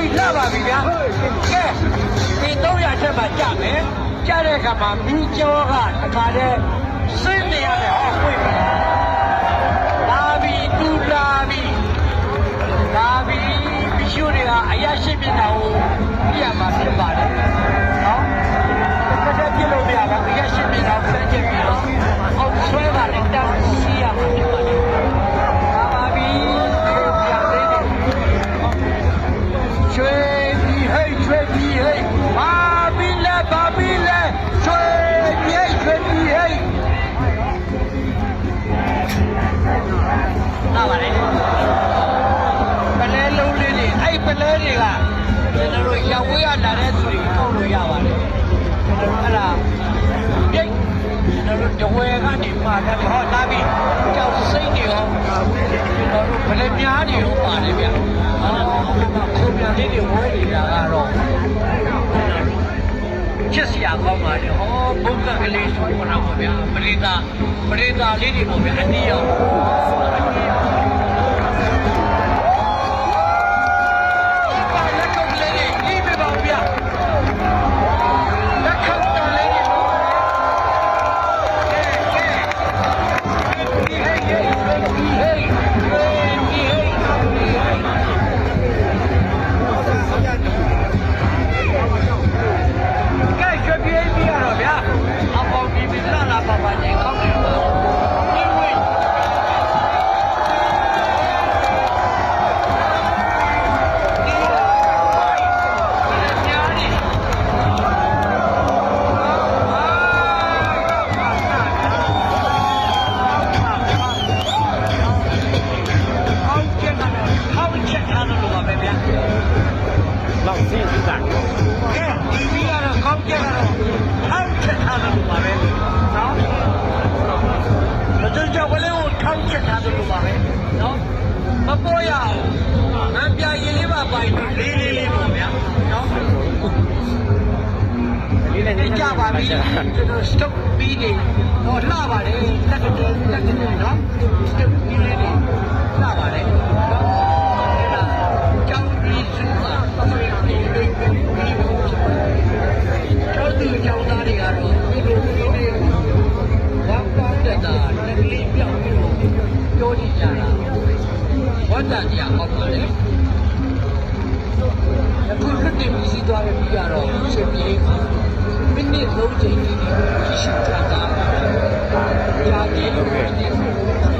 ပြီလှပါပြီဗျာကဲဒီ300ချက်မှကြမယ်ကြတဲ့အခါမှာမိကျော်ကတခါတည်းစိတ်နေရတယ်ဟောဖွင့်မယ်လာပြီတူလာပြီလာပြီမိရှုတွေကအရရှိမျက်နှာကိုပြရမှာဖြစ်ပါတယ် ရွှေပြည်ဟဲ့ရွှေပြည်ဟဲ့ဘာဘီလဲဘာဘီလဲရွှေပြည်ဟဲ့ရွှေပြည်ဟဲ့နားပါလေပလဲလုံးလေးတွေအဲ့ပလဲတွေကကျွန်တော်တို့ရောက်ဝေးရလာတဲ့သူတွေထုတ်လို့ရပါတယ်ကျွန်တော်အဲ့ဒါပြိတ်ကျွန်တော်တို့တဝဲကနေမှာတယ်ဟောလာပြီကြောက်စိတ်တွေရောကျွန်တော်တို့ဗလဲများတွေရောပါတယ်ဗျအာ ခုံပြန်လေးတွေဝဲနေတာကတော့ချစ်စရာကောင်းပါလေဟောဘုံကကလေးဆိုတော့ပါဗျာပရိသပရိသလေးတွေပေါ့ဗျာအနည်းရော ပါပြီကျွန်တော် stop ပြီးနေတော့လှပါတယ်တက်ကတည်းတက်ကတည်းနော် stop ပြီးလေးတွေလှပါတယ်နော်အဲ့ဒါကြောင်းပြီးစုပါပြီးပြီးပြီးပြီးကျောင်းသူကျောင်းသားတွေကတော့ဒီလိုလေးလေးဝမ်းပါတက်တာတကလေးပြောင်းပြီးတော့ပြောနေကြတာဝတ်တာကြီးအောင်ပါလေအခုလွတ်တင်ပြီးစီးသွားတဲ့ပြီးရတော့ရှင်ပြေးမိ နစ်သုံးချိန်ကြီးကြီးရှိကြတာရာကြီးလို့ပြောနေတယ်ဒီသုံးချိန်ကြီးမှာဒီတိုင်းကလည်းစမတာကြာ